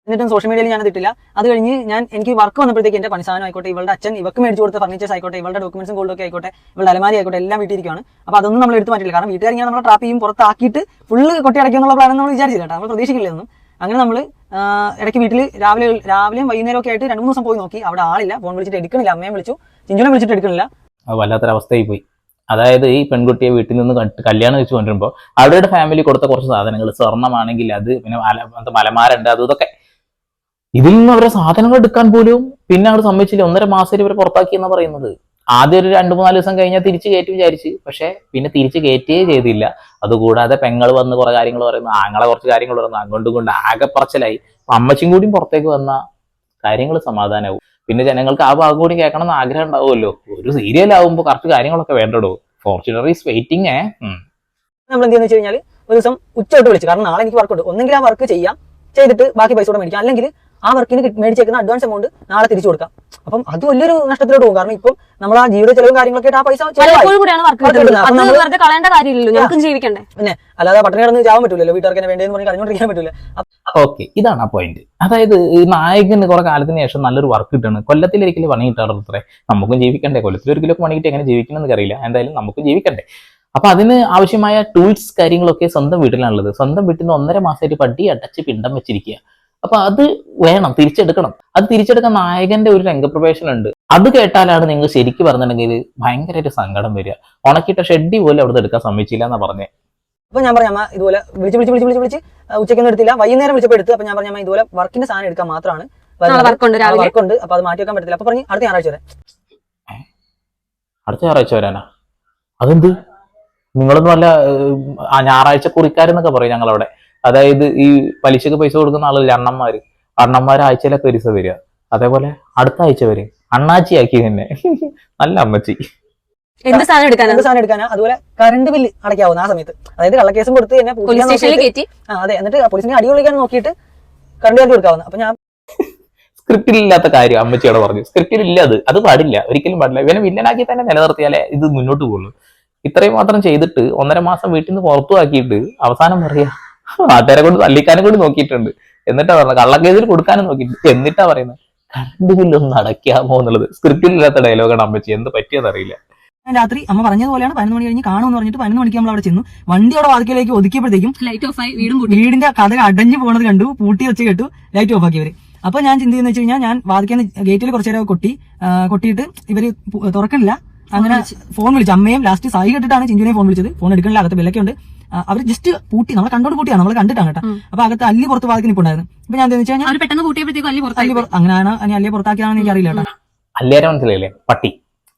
Speaker 2: എന്നിട്ടും സോഷ്യൽ മീഡിയയിൽ ഞാൻ ഇട്ടില്ല. അത് കഴിഞ്ഞ് ഞാൻ എനിക്ക് വർക്ക് വന്നപ്പോഴത്തേക്ക് എന്റെ പണിസാധനം ആയിക്കോട്ടെ ഇവളുടെ അച്ഛൻ ഇവർക്ക് മേടിച്ചു കൊടുത്ത ഫർണിച്ചേഴ്സ് ആയിക്കോട്ടെ ഇവളുടെ ഡോക്യുമെന്റ്സും ഗോൾഡൊക്കെ ആയിക്കോട്ടെ ഇവളുടെ അലമാരി ആയിക്കോട്ടെ എല്ലാം വീട്ടിരിക്കുകയാണ് അപ്പൊ അതൊന്നും നമ്മൾ എടുത്ത് മാറ്റില്ല കാരണം വീട്ടുകാർ ഞാൻ നമ്മളെ ട്രാപ്പ് ചെയ്യും പുറത്താക്കിയിട്ട് ഫുള്ള് കൊട്ടി അടയ്ക്കുന്നുള്ള പ്ലാൻ നമ്മൾ വിചാരിച്ചില്ല നമ്മൾ പ്രതീക്ഷിക്കില്ലെന്നും അങ്ങനെ നമ്മൾ ഇടയ്ക്ക് വീട്ടിൽ രാവിലെ രാവിലെയും വൈകുന്നേരം ഒക്കെ ആയിട്ട് രണ്ട് മൂന്ന് ദിവസം പോയി നോക്കി. അവിടെ ആളില്ല. ഫോൺ വിളിച്ചിട്ട് എടുക്കണില്ല. അമ്മയെ വിളിച്ചു. ചിഞ്ചുനെ വിളിച്ചിട്ട് എടുക്കണില്ല.
Speaker 3: വല്ലാത്തൊരവസ്ഥയായി പോയി അതായത് ഈ പെൺകുട്ടിയെ വീട്ടിൽ നിന്ന് കല്യാണം വെച്ച് കൊണ്ടുവരുമ്പോൾ അവരുടെ ഫാമിലി കൊടുത്ത കുറച്ച് സാധനങ്ങൾ സ്വർണമാണെങ്കിൽ അത് പിന്നെ മലമാരുണ്ട് അത് ഇതൊക്കെ. ഇതിൽ നിന്ന് അവരെ സാധനങ്ങൾ എടുക്കാൻ പോലും പിന്നെ അവർ സമ്മതിച്ചില്ല. ഒന്നര മാസം ഇവരെ പുറത്താക്കി എന്നാ പറയുന്നത്. ആദ്യം ഒരു രണ്ടു മൂന്നാൽ ദിവസം കഴിഞ്ഞാൽ തിരിച്ചു കയറ്റി വിചാരിച്ച്. പക്ഷെ പിന്നെ തിരിച്ചു കയറ്റേ ചെയ്തില്ല. അതുകൂടാതെ പെങ്ങൾ വന്ന് കുറെ കാര്യങ്ങൾ പറയുന്നു. ആങ്ങളെ കുറച്ച് കാര്യങ്ങൾ പറയുന്നു. അങ്ങോട്ടും കൊണ്ട് ആകെ പറച്ചിലായി. അമ്മച്ചും കൂടിയും പുറത്തേക്ക് വന്ന കാര്യങ്ങൾ സമാധാനമാവും പിന്നെ ജനങ്ങൾക്ക് ആ ഭാഗം കൂടി കേൾക്കണം എന്ന് ആഗ്രഹം ഉണ്ടാവുമല്ലോ. ഒരു സീരിയൽ ആവുമ്പോൾ കറക്റ്റ് കാര്യങ്ങളൊക്കെ വേണ്ടടോ. ഫോർച്യൂണർ ഈസ് വെയിറ്റിംഗ്
Speaker 2: നമ്മൾ എന്ത് വെച്ച് കഴിഞ്ഞാൽ ഒരു ദിവസം ഉച്ച തൊട്ട് വിളിച്ചു. കാരണം നാളെ എനിക്ക് വർക്ക് ഉണ്ട്. ഒന്നെങ്കിൽ ആ വർക്ക് ചെയ്യാം. ചെയ്തിട്ട് ബാക്കി പൈസ കൂടെ മേടിക്കാം. അല്ലെങ്കിൽ ആ വർക്കിന് മേടിച്ചേക്കുന്ന അഡ്വാൻസ് എമൗണ്ട് നാളെ തിരിച്ചു കൊടുക്കാം. അപ്പം അത് വലിയൊരു നഷ്ടത്തിലോട്ട് പോകും. കാരണം ഇപ്പം നമ്മൾ ആ ജീവിത ചെലവും കാര്യങ്ങളൊക്കെ ആ പൈസ
Speaker 4: കിട്ടുന്നത്.
Speaker 2: കിട്ടുന്നത്. പിന്നെ അല്ലാതെ പട്ടണി കിടന്ന് ചാവാൻ പറ്റില്ലല്ലോ വീട്ടുകാർക്ക് വേണ്ടി വേണ്ടതെന്ന് പറഞ്ഞ് കരഞ്ഞോണ്ടിരിക്കാൻ പറ്റില്ല
Speaker 3: ഓക്കെ ഇതാണ് ആ പോയിന്റ് അതായത് ഈ നായകന് കുറെ കാലത്തിന് ശേഷം നല്ലൊരു വർക്ക് കിട്ടുന്നു കൊല്ലത്തിലൊരിക്കലും പണി കിട്ടാറുണ്ട് നമുക്കും ജീവിക്കണ്ടേ. കൊല്ലത്തിൽ ഒരിക്കലും പണി കിട്ടി എങ്ങനെ ജീവിക്കണം എന്ന് അറിയില്ല. എന്തായാലും നമുക്കും ജീവിക്കണ്ടേ. അപ്പൊ അതിന് ആവശ്യമായ ടൂൾസ് കാര്യങ്ങളൊക്കെ സ്വന്തം വീട്ടിലാണുള്ളത്. സ്വന്തം വീട്ടിൽ നിന്ന് ഒന്നര മാസമായിട്ട് പട്ടി അടച്ച് പിണ്ടം വെച്ചിരിക്കുക അപ്പൊ അത് വേണം തിരിച്ചെടുക്കണം. അത് തിരിച്ചെടുക്കാൻ നായകന്റെ ഒരു രംഗപ്രവേശനം ഉണ്ട് അത് കേട്ടാലാണ് നിങ്ങൾ ശരിക്കും പറഞ്ഞിട്ടുണ്ടെങ്കിൽ ഭയങ്കര ഒരു സങ്കടം വരിക. ഉണക്കിയിട്ട ഷെഡി പോലും അവിടെ എടുക്കാൻ സമ്മതിച്ചില്ല എന്നാ പറഞ്ഞേ.
Speaker 2: അപ്പൊ ഞാൻ പറഞ്ഞ അമ്മ ഇതുപോലെ വിളിച്ച് വിളിച്ച് വിളിച്ച് വിളിച്ച് വിളിച്ച് ഉച്ചയ്ക്കൊന്നും എടുത്തില്ല. വൈകുന്നേരം വിളിച്ചപ്പോൾ എടുത്ത്. അപ്പൊ ഞാൻ പറഞ്ഞ ഇതുപോലെ വർക്കിന്റെ സാധനം എടുക്കാൻ മാത്രമാണ്
Speaker 4: വർക്കുണ്ട്
Speaker 2: അപ്പൊ അത് മാറ്റി വെക്കാൻ പറ്റില്ല അപ്പൊ പറഞ്ഞു അടുത്ത ഞായറാഴ്ച വരെ.
Speaker 3: അടുത്ത ഞായറാഴ്ച വരാനാ? അതെന്ത്? നിങ്ങളൊന്നും അല്ല ഞായറാഴ്ച കുറിക്കാരെന്നൊക്കെ പറയും ഞങ്ങളവിടെ. അതായത് ഈ പലിശക്ക് പൈസ കൊടുക്കുന്ന ആളില്ല അണ്ണന്മാര്? അണ്ണന്മാർ ആഴ്ചയിലൊക്കെ ഒരു ദിവസം വരിക. അതേപോലെ അടുത്ത ആഴ്ച വരെ അണ്ണാച്ചി ആക്കി തന്നെ. നല്ല അമ്മച്ചി.
Speaker 4: എന്ത് സാധനം
Speaker 2: എന്ത് സാധനം എടുക്കാനാ? അതുപോലെ കറണ്ട് ബില്ല് അടയ്ക്കാവുന്ന ആ സമയത്ത്. അതായത് കള്ളക്കേസും കൊടുത്ത് തന്നെ
Speaker 4: പോലീസ് സ്റ്റേഷനിൽ കയറ്റി
Speaker 2: ആ അതെ. എന്നിട്ട് പോലീസിനെ അടി കൊള്ളിക്കാൻ നോക്കിയിട്ട് കറണ്ട് ബില്ല് കൊടുക്കാവുന്ന. അപ്പൊ ഞാൻ
Speaker 3: സ്ക്രിപ്റ്റിൽ ഇല്ലാത്ത കാര്യം അമ്മച്ചിയോട് പറഞ്ഞു. സ്ക്രിപ്റ്റിൽ ഇല്ല അത്. അത് പാടില്ല. ഒരിക്കലും പാടില്ല. ഇവനെ വില്ലനാക്കി തന്നെ നിലനിർത്തിയാലേ ഇത് മുന്നോട്ട് പോകുള്ളൂ. ഇത്രയും മാത്രം ചെയ്തിട്ട് ഒന്നര മാസം വീട്ടിൽ നിന്ന് പുറത്തു ആക്കിയിട്ട് അവസാനം പറയാ നാട്ടുകാരെ കൊണ്ട് തല്ലിക്കാനും കൂടി നോക്കിയിട്ടുണ്ട്. എന്നിട്ടാ പറഞ്ഞത് കള്ളക്കേസിൽ കൊടുക്കാനും നോക്കിയിട്ടുണ്ട്. എന്നിട്ടാ പറയുന്നത് കറണ്ട് ബില്ലൊന്നും അടയ്ക്കാമോ എന്നുള്ളത്. സ്ക്രിപ്റ്റിൽ ഇല്ലാത്ത ഡയലോഗാണ് അമ്മച്ചി. എന്ത് പറ്റിയതറിയില്ല
Speaker 2: രാത്രി അമ്മ പറഞ്ഞതുപോലെയാണ് പതിനൊന്ന് മണി കഴിഞ്ഞ് കാണുമെന്ന് പറഞ്ഞിട്ട് പതിനൊന്ന് മണിക്ക് നമ്മൾ അവിടെ ചെന്നു. വണ്ടി അവിടെ വാതിക്കലേക്ക് ഒതുക്കിയപ്പോഴത്തേക്കും
Speaker 4: ലൈറ്റ് ഓഫ് ആയി വീടും
Speaker 2: വീടിന്റെ കഥ അടഞ്ഞു പോകുന്നത് കണ്ടു പൂട്ടി വെച്ച് കേട്ടു ലൈറ്റ് ഓഫ് ആക്കി ഇവർ. അപ്പൊ ഞാൻ ചിന്തി എന്ന് വെച്ച് കഴിഞ്ഞാൽ ഞാൻ വാതിക്കാൻ ഗേറ്റിൽ കുറച്ചു നേരം കൊട്ടി കൊട്ടിയിട്ട് ഇവർ തുറക്കണില്ല. അങ്ങനെ ഫോൺ വിളിച്ചു. അമ്മയും ലാസ്റ്റ് സായി കേട്ടിട്ടാണ് ചിഞ്ചുനെ ഫോൺ വിളിച്ചത്. ഫോൺ എടുക്കണില്ല അകത്ത് വിലക്കുണ്ട് ഉണ്ട്. അവർ ജസ്റ്റ് പൂട്ടി നമ്മളെ കണ്ടോട് പൂട്ടിയാണ് നമ്മൾ കണ്ടിട്ടാണ് കേട്ടോ. അപ്പൊ അകത്ത് അല്ലി പുറത്ത് വാതിൽ നിൽപ്പുണ്ടായിരുന്നു അപ്പൊ ഞാൻ എന്താ വെച്ചാൽ
Speaker 4: അവർ പെട്ടെന്ന് പൂട്ടിയപ്പോഴത്തേക്കും അല്ലി പുറത്തായി
Speaker 2: അല്ലി പുറ- അങ്ങനെയാണ് അല്ലിയെ പുറത്താക്കിയാണെന്ന് എനിക്ക് അറിയില്ല കേട്ടോ.
Speaker 3: മനസ്സിലായില്ലേ? പട്ടി.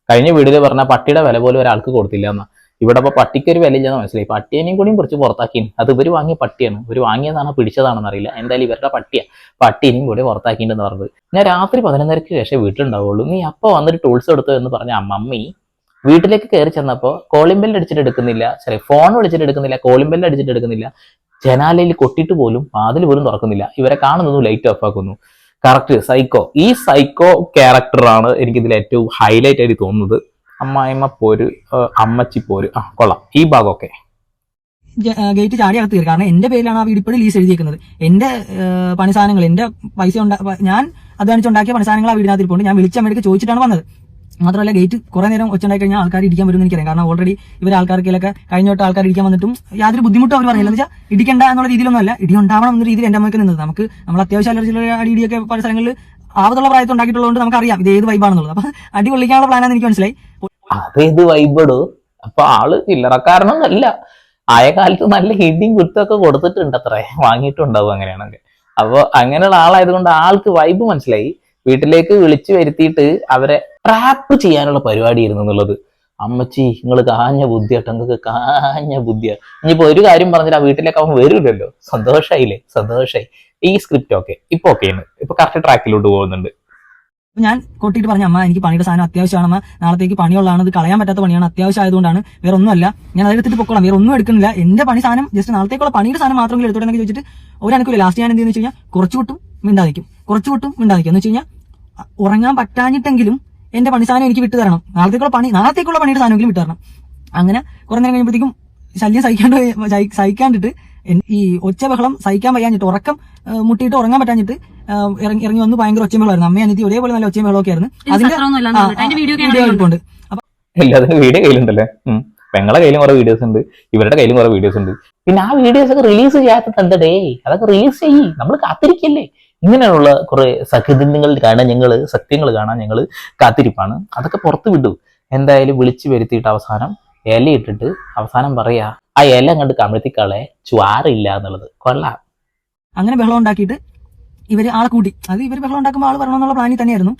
Speaker 3: കഴിഞ്ഞ വീഡിയോയിൽ പറഞ്ഞ പട്ടിയുടെ വില പോലും ഒരാൾക്ക് കൊടുത്തില്ല എന്നാ. ഇവിടെ ഇപ്പൊ പട്ടിക്ക് ഒരു വിലയില്ലെന്ന് മനസ്സിലായി. പട്ടിയേനെയും കൂടിയും കുറച്ച് പുറത്താക്കി. അത് ഇവർ വാങ്ങിയ പട്ടിയാണ്. ഇവർ വാങ്ങിയതാണോ പിടിച്ചതാണെന്ന് അറിയില്ല. എന്തായാലും ഇവരുടെ പട്ടിയാ. പട്ടീനെയും കൂടി പുറത്താക്കിയിട്ടുണ്ടെന്ന് പറഞ്ഞത്. ഞാൻ രാത്രി പതിനൊന്നരക്ക് ശേഷം വീട്ടിലുണ്ടാവുള്ളൂ. നീ അപ്പൊ വന്നിട്ട് ടൂൾസ് എടുത്തു എന്ന് പറഞ്ഞ മമ്മി വീട്ടിലേക്ക് കയറി ചെന്നപ്പോ കോളിംഗ് ബെല്ല് അടിച്ചിട്ട് എടുക്കുന്നില്ല. സോറി ഫോൺ വിളിച്ചിട്ട് എടുക്കുന്നില്ല. കോളിംഗ് ബെല്ല് അടിച്ചിട്ട് എടുക്കുന്നില്ല. ജനാലയിൽ കൊട്ടിട്ട് പോലും വാതിൽ പോലും തുറക്കുന്നില്ല. ഇവരെ കാണുന്നതും ലൈറ്റ് ഓഫ് ആക്കുന്നു. കറക്റ്റ് സൈക്കോ ഈ സൈക്കോ ക്യാരക്ടറാണ് എനിക്ക് ഇതിൽ ഏറ്റവും ഹൈലൈറ്റ് ആയിട്ട് തോന്നുന്നത്. അമ്മായിമ്മ പോര് അമ്മച്ചി പോര്. ആ കൊള്ളാം. ഈ ഭാഗമൊക്കെ
Speaker 2: ഗേറ്റ് ചാടി അകത്ത് കയറി. കാരണം എന്റെ പേരിലാണ് ആ വീട് ഇപ്പോഴും ലീസ് എഴുതിയിരിക്കുന്നത് എന്റെ ഏഹ്, പണി സാധനങ്ങൾ എന്റെ പൈസ ഞാൻ അധ്വാനിച്ചുണ്ടാക്കിയ പണി സാധനങ്ങൾ ആ വീടിനകത്ത് ഇരിപ്പുണ്ട് ഞാൻ വിളിച്ച ചോദിച്ചിട്ടാണ് വന്നത്. മാത്രമല്ല ഗേറ്റ് കുറെ നേരം ഒച്ചുണ്ടായി കഴിഞ്ഞാൽ ആൾക്കാർ ഇടിക്കാൻ വരുമെന്ന് എനിക്കറിയാം. കാരണം ഓൾറെഡി ഇവർ ആൾക്കാർക്കിലൊക്കെ കഴിഞ്ഞ തൊട്ട് ആൾക്കാർ ഇടിക്കാൻ വന്നിട്ടും യാതൊരു ബുദ്ധിമുട്ടും അവർ പറഞ്ഞില്ല എന്ന് വെച്ചാൽ ഇടിക്കണ്ട എന്നുള്ള രീതിയിലൊന്നും അല്ല ഇടി ഉണ്ടാവണം എന്ന രീതിയിൽ എന്റെ അമ്മയ്ക്ക് നിന്നത്. നമുക്ക് നമ്മൾ അത്യാവശ്യം അലർജിയുള്ള അടി ഇടിയൊക്കെ പല സ്ഥലങ്ങളിൽ ആവതുള്ള പ്രായത്തിൽ ഉണ്ടാക്കിയിട്ടുള്ളതുകൊണ്ട് നമുക്കറിയാം ഇത് ഏത് വൈബാണെന്നുള്ളത് അപ്പൊ അടി കൊള്ളിക്കാനുള്ള പ്ലാനാന്ന് എനിക്ക് മനസ്സിലായി.
Speaker 3: അതേത് വൈബടോ അപ്പൊ ആൾ ചില്ലറക്കാരനൊന്നല്ല ആയ കാലത്ത് നല്ല ഹിഡിയും കുത്തൊക്കെ കൊടുത്തിട്ടുണ്ട് അത്രേ വാങ്ങിയിട്ടുണ്ടാവും അങ്ങനെയാണെങ്കിൽ. അപ്പൊ അങ്ങനെയുള്ള ആളായതുകൊണ്ട് ആൾക്ക് വൈബ് മനസ്സിലായി. വീട്ടിലേക്ക് വിളിച്ചു വരുത്തിയിട്ട് അവരെ ട്രാപ്പ് ചെയ്യാനുള്ള പരിപാടിയായിരുന്നു എന്നുള്ളത്. അമ്മച്ചി നിങ്ങൾ കാഞ്ഞ ബുദ്ധിയാട്ടോ നിങ്ങൾക്ക് കാഞ്ഞ ബുദ്ധിയാ. ഇനിയിപ്പോ ഒരു കാര്യം പറഞ്ഞിട്ട് ആ വീട്ടിലേക്ക് അവൻ വരില്ലല്ലോ. സന്തോഷായില്ലേ? സന്തോഷായി. ഈ സ്ക്രിപ്റ്റ് ഓക്കെ ഇപ്പൊ ഓക്കെ ഇപ്പൊ കറക്റ്റ് ട്രാക്കിലോട്ട് പോകുന്നുണ്ട്.
Speaker 2: ഞാൻ കൊട്ടിയിട്ട് പറഞ്ഞ അമ്മ എനിക്ക് പണിയുടെ സാധനം അത്യാവശ്യമാണ് അമ്മ. നാളത്തേക്ക് പണിയുള്ളതാണ്. ഇത് കളയാൻ പറ്റാത്ത പണിയാണ്. അത്യാവശ്യം ആയതുകൊണ്ടാണ്. വേറെ ഒന്നുമല്ല. ഞാൻ അതെടുത്തിട്ട് പൊക്കോളാം. വേറെ ഒന്നും എടുക്കുന്നില്ല. എന്റെ പണി സാധനം ജസ്റ്റ് നാളത്തേക്കുള്ള പണിയുടെ സാധനം മാത്രമെങ്കിലും എടുത്തോട്ടെ ചോദിച്ചിട്ട് ഒരു ഒരനുകൂല ലാസ്റ്റ് ഞാൻ എന്ത് വെച്ച് കഴിഞ്ഞാൽ കുറച്ചു വിട്ടും മിണ്ടാതിക്കും കുറച്ചു വിട്ടും മിണ്ടാതിക്കും എന്ന് വെച്ച് കഴിഞ്ഞാൽ ഉറങ്ങാൻ പറ്റാഞ്ഞിട്ടെങ്കിലും എന്റെ പണി സാധനം എനിക്ക് വിട്ടു തരണം നാളത്തേക്കുള്ള പണി നാളത്തേക്കുള്ള പണിയുടെ സാധനമെങ്കിലും വിട്ടു തരണം അങ്ങനെ കുറെ നേരം കഴിയുമ്പോഴത്തേക്കും ശല്യം സഹിക്കാണ്ട് സഹിക്കാണ്ടിട്ട് ഈ ഒച്ച ബഹളം സഹിക്കാൻ വയ്യാഞ്ഞിട്ട് ഉറക്കം മുട്ടിയിട്ട് ഉറങ്ങാൻ പറ്റാഞ്ഞിട്ട് ഇറങ്ങി ഇറങ്ങി വന്ന് ഭയങ്കര ഒച്ചയും ബഹളമായിരുന്നു അമ്മയും അനിയത്തി ഒരേപോലെ നല്ല ഒച്ചയും ബഹളമൊക്കെ ആയിരുന്നു. അതിന്റെ
Speaker 4: വീഡിയോ ഒക്കെ
Speaker 2: വീഡിയോ
Speaker 4: ആണെങ്കിൽ
Speaker 2: ഇരിപ്പുണ്ട് അപ്പൊ
Speaker 3: എല്ലാത്തിനും വീഡിയോ കയ്യിലുണ്ടല്ലേ. പെങ്ങളെ കയ്യിലും കുറെ വീഡിയോസ് ഉണ്ട്. ഇവരുടെ കയ്യിലും കുറെ വീഡിയോസ് ഉണ്ട്. പിന്നെ ആ വീഡിയോസ് ഒക്കെ റിലീസ് ചെയ്യാത്തത് എന്തടേ അതൊക്കെ റിലീസ് ചെയ്യ്. നമ്മൾ കാത്തിരിക്കല്ലേ? ഇങ്ങനെയുള്ള കുറേ സഹൃദങ്ങൾ കാണാൻ ഞങ്ങൾ സത്യങ്ങൾ കാണാൻ ഞങ്ങൾ കാത്തിരിപ്പാണ്. അതൊക്കെ പുറത്ത് വിടും. എന്തായാലും വിളിച്ചു വരുത്തിയിട്ട് അവസാനം ഇല ഇട്ടിട്ട് അവസാനം പറയാ ആ ഇല അങ്ങോട്ട് കമഴ്ത്തിക്കളെ ചുവാറില്ല എന്നുള്ളത്. കൊള്ളാം.
Speaker 2: അങ്ങനെ ബഹളം ഉണ്ടാക്കിയിട്ട് ഇവർ ആളെ കൂട്ടി. അത് ഇവർ ബഹളം ഉണ്ടാക്കുമ്പോൾ ആൾ വരണമെന്നുള്ള പ്ലാനിൽ തന്നെയായിരുന്നു.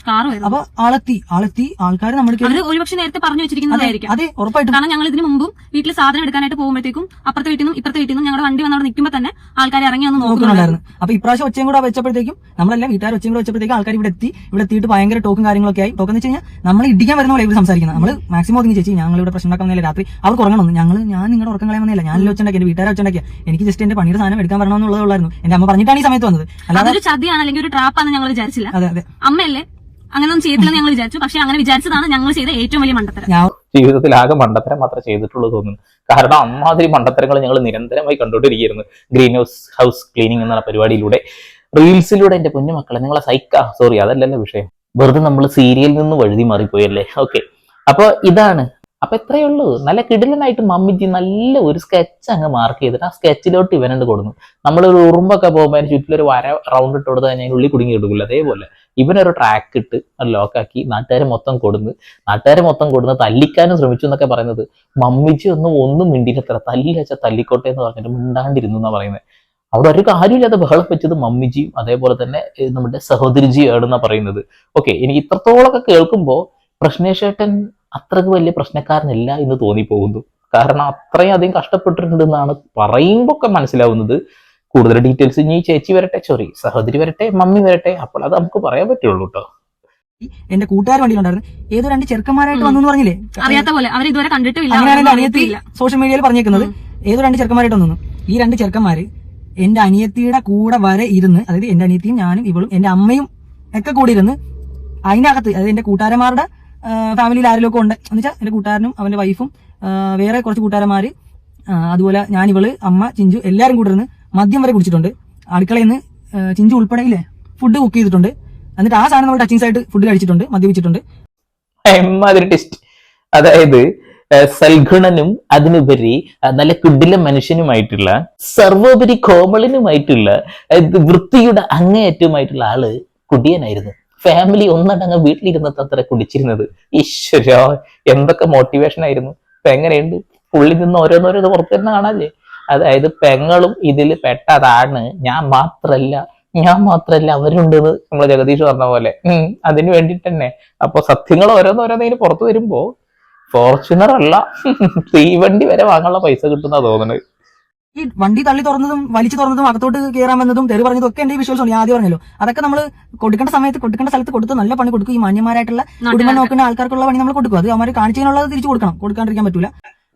Speaker 2: അപ്പൊ ആളെത്തി. ആളെത്തി. ആൾക്കാർ നമ്മുടെ
Speaker 4: ഒരുപക്ഷെ നേരത്തെ പറഞ്ഞു വെച്ചിരിക്കുന്നതായിരിക്കും.
Speaker 2: അതെ ഉറപ്പായിട്ടും.
Speaker 4: കാരണം ഞങ്ങൾ ഇതിന് മുമ്പും വീട്ടിൽ സാധനം എടുക്കാനായിട്ട് പോകുമ്പോഴത്തേക്കും അപ്പുറത്തെ വീട്ടിൽ നിന്നും ഇപ്പുറത്തെ വീട്ടിൽ നിന്നും ഞങ്ങളുടെ വണ്ടി വന്നവിടെ നിൽക്കുമ്പോൾ തന്നെ ആൾക്കാർ ഇറങ്ങി വന്ന് നോക്കുന്നുണ്ടായിരുന്നു.
Speaker 2: അപ്പൊ ഇപ്രാവശ്യം ഒച്ചയും കൂടെ വെച്ചപ്പോഴത്തേക്കും നമ്മളെല്ലാം വീട്ടുകാർ ഒച്ചയും കൂടെ വെച്ചപ്പോഴത്തേക്കും ആൾക്കാർ ഇവിടെ എത്തി. ഇവിടെ എത്തിയിട്ട് ഭയങ്കര ടോക്കും കാര്യങ്ങളൊക്കെ ആയി. ടോക്കെന്ന് വെച്ച് കഴിഞ്ഞാൽ നമ്മൾ ഇടിക്കാൻ വരുന്ന പോലെ ഇവർ സംസാരിക്കുന്നത് നമ്മൾ മാക്സിമം ഒതുങ്ങി ചേച്ചി ഞങ്ങൾ ഇവിടെ പ്രശ്നം ഉണ്ടാക്കുന്നില്ല രാത്രി അവർ ഉറങ്ങണം ഞങ്ങൾ ഞാൻ നിങ്ങളുടെ ഉറക്കം കളയാമെന്നില്ല ഞാനല്ലോ വെച്ചുണ്ടാക്കി എന്റെ വീട്ടുകാരെ വെച്ചുണ്ടാക്കിയ എനിക്ക് ജസ്റ്റ് എന്റെ പണിയുടെ സാധനം എടുക്കാൻ വരണമെന്നുള്ളതുള്ളായിരുന്നു എന്റെ അമ്മ പറഞ്ഞിട്ടാണ് ഈ സമയത്ത് വന്നത്. അല്ലാതെ
Speaker 4: ചതിയാണ് അല്ലെങ്കിൽ ഒരു ട്രാപ്പാന്ന് ഞങ്ങൾ വിചാരിച്ചില്ല.
Speaker 2: അതെ അതെ.
Speaker 4: അമ്മയല്ലേ? അങ്ങനെയൊന്നും ചെയ്തില്ലെന്ന് ഞങ്ങൾ വിചാരിച്ചു. പക്ഷെ അങ്ങനെ വിചാരിച്ചതാണ് ഞങ്ങൾ ചെയ്ത ഏറ്റവും വലിയ മണ്ടത്തരം.
Speaker 2: ഞാൻ
Speaker 3: ജീവിതത്തിൽ ആകെ മണ്ടത്തരം മാത്രമേ ചെയ്തിട്ടുള്ളൂ തോന്നുന്നു. കാരണം അമ്മാതിരി മണ്ടത്തരങ്ങൾ ഞങ്ങൾ നിരന്തരമായി കണ്ടുകൊണ്ടിരിക്കുന്നു. ഗ്രീൻ ഹൗസ് ഹൗസ് ക്ലീനിങ് എന്ന പരിപാടിയിലൂടെ. റീൽസിലൂടെ എന്റെ കുഞ്ഞു മക്കളെ നിങ്ങളെ സൈക്ക സോറി അതല്ലല്ലോ വിഷയം. വെറുതെ നമ്മൾ സീരിയലിൽ നിന്ന് വഴുതി മാറിപ്പോയല്ലേ? ഓക്കെ അപ്പൊ ഇതാണ് അപ്പൊ എത്രയേ ഉള്ളൂ? നല്ല കിടിലനായിട്ട് മമ്മിജി നല്ല ഒരു സ്കെച്ച് അങ്ങ് മാർക്ക് ചെയ്തിട്ട് ആ സ്കെച്ചിലോട്ട് ഇവനുണ്ട് കൊടുക്കും നമ്മളൊരു ഉറുമ്പൊക്കെ പോകുമ്പോൾ അതിന് ചുറ്റിലൊരു വര റൗണ്ട് ഇട്ട് കൊടുത്താൽ കഴിഞ്ഞാൽ ഉള്ളിൽ കുടുങ്ങി കൊടുക്കില്ല അതേപോലെ ഇവനൊരു ട്രാക്ക് ഇട്ട് ലോക്കാക്കി നാട്ടുകാരെ മൊത്തം കൊടുന്ന് നാട്ടുകാരെ മൊത്തം കൊടുന്ന് തല്ലിക്കാനും ശ്രമിച്ചു എന്നൊക്കെ പറയുന്നത് മമ്മിജി ഒന്നും ഒന്നും മിണ്ടിയിലെത്ര തല്ലി വെച്ചാൽ തല്ലിക്കോട്ടെ എന്ന് പറഞ്ഞിട്ട് മിണ്ടാണ്ടിരുന്നു എന്നാ പറയുന്നത് അവിടെ ഒരു കാര്യമില്ലാതെ ബഹളം വെച്ചത് മമ്മിജിയും അതേപോലെ തന്നെ നമ്മുടെ സഹോദരിജിയാണെന്നാ പറയുന്നത്. ഓക്കെ എനിക്ക് ഇത്രത്തോളമൊക്കെ കേൾക്കുമ്പോൾ പ്രശ്നേഷേട്ടൻ അത്രയ്ക്ക് വലിയ പ്രശ്നക്കാരനല്ല എന്ന് തോന്നിപ്പോകുന്നു. കാരണം അത്രയും അധികം കഷ്ടപ്പെട്ടിട്ടുണ്ടെന്നാണ് പറയുമ്പോൾ ഒക്കെ മനസ്സിലാവുന്നത്. കൂടുതൽ ഡീറ്റെയിൽസ് ഇനി ചേച്ചി വരട്ടെ സോറി സഹോദരി വരട്ടെ മമ്മി വരട്ടെ അപ്പോൾ അത് നമുക്ക് പറയാൻ പറ്റുള്ളൂ കേട്ടോ.
Speaker 2: എന്റെ കൂട്ടുകാർ വണ്ടിയിലുണ്ടായിരുന്നു ഏതോ രണ്ട് ചെറുക്കന്മാരായിട്ട് വന്നു എന്ന് പറഞ്ഞില്ലേ?
Speaker 4: അറിയാത്ത പോലെ. അവർ ഇതുവരെ കണ്ടിട്ടില്ല
Speaker 2: അനിയത്തി
Speaker 4: അറിയത്തില്ല.
Speaker 2: സോഷ്യൽ മീഡിയയിൽ പറഞ്ഞേക്കുന്നത് ഏതോ രണ്ട് ചെറുക്കന്മാരായിട്ട് വന്നു. ഈ രണ്ട് ചെറുക്കന്മാര് എന്റെ അനിയത്തിയുടെ കൂടെ വരെ ഇരുന്ന് അതായത് എന്റെ അനിയത്തിയും ഞാനും ഇവളും എന്റെ അമ്മയും ഒക്കെ കൂടി ഇരുന്ന് അതിനകത്ത് അതായത് എന്റെ കൂട്ടുകാരന്മാരുടെ ഫാമിലിയിൽ ആരെങ്കിലും ഒക്കെ ഉണ്ട് എന്ന് വെച്ചാൽ എന്റെ കൂട്ടുകാരനും അവന്റെ വൈഫും വേറെ കുറച്ച് കൂട്ടുകാരന്മാര് അതുപോലെ ഞാൻ ഇവൾ അമ്മ ചിഞ്ചു എല്ലാരും കൂട്ടിരുന്ന് മദ്യം വരെ കുടിച്ചിട്ടുണ്ട്. അടുക്കളയിൽ നിന്ന് ചിഞ്ചു ഉൾപ്പെടെയില്ലേ ഫുഡ് കുക്ക് ചെയ്തിട്ടുണ്ട്. എന്നിട്ട് ആ സാധനം നമ്മൾ ടച്ചിങ് ആയിട്ട് ഫുഡ് കഴിച്ചിട്ടുണ്ട് മദ്യപിച്ചിട്ടുണ്ട്.
Speaker 3: ടെസ്റ്റ് അതായത് സൽഗുണനും അതിനുപരി നല്ല കുഡില മനുഷ്യനുമായിട്ടുള്ള സർവോപരി കോമളിനുമായിട്ടുള്ള വൃത്തിയുടെ അങ്ങേയറ്റവുമായിട്ടുള്ള ആൾ കുടിയനായിരുന്നു. ഫാമിലി ഒന്നടങ്ങ് വീട്ടിലിരുന്നത് അത്ര കുടിച്ചിരുന്നത്. ഈശ്വര എന്തൊക്കെ മോട്ടിവേഷൻ ആയിരുന്നു. ഇപ്പൊ എങ്ങനെയുണ്ട്? പുള്ളി നിന്ന് ഓരോന്നോരോന്ന് പുറത്തു തന്നെ കാണാല്ലേ? അതായത് പെങ്ങളും ഇതിൽ പെട്ടതാണ്. ഞാൻ മാത്രല്ല ഞാൻ മാത്രല്ല അവരുണ്ടെന്ന് നമ്മൾ ജഗദീഷ് പറഞ്ഞ പോലെ. അതിന് വേണ്ടിട്ട് തന്നെ അപ്പൊ സത്യങ്ങൾ ഓരോന്നോരോന്നതിന് പുറത്തു വരുമ്പോ ഫോർച്യൂണർ അല്ല. തീവണ്ടി വരെ വാങ്ങാനുള്ള പൈസ കിട്ടുന്ന തോന്നുന്നത്
Speaker 2: ഈ വണ്ടി തള്ളി തുറന്നതും വലിച്ചു തുറന്നതും അകത്തോട്ട് കയറാൻ വന്നതും തെറി പറഞ്ഞതും ഒക്കെ എന്റെ വിഷ്വൽസ് ഉണ്ട് ഞാൻ ആദ്യം പറഞ്ഞല്ലോ. അതൊക്കെ നമ്മൾ കൊടുക്കേണ്ട സമയത്ത് കൊടുക്കേണ്ട സ്ഥലത്ത് കൊടുത്ത് നല്ല പണി കൊടുക്കും. ഈ മാന്യന്മാരായിട്ടുള്ള കുടുംബം നോക്കുന്ന ആൾക്കാർക്കുള്ള പണി നമ്മൾ കൊടുക്കും. അത് അവരെ കാണിച്ചതിനുള്ളത് തിരിച്ചു കൊടുക്കണം. കൊടുക്കാണ്ടിരിക്കാൻ പറ്റൂല.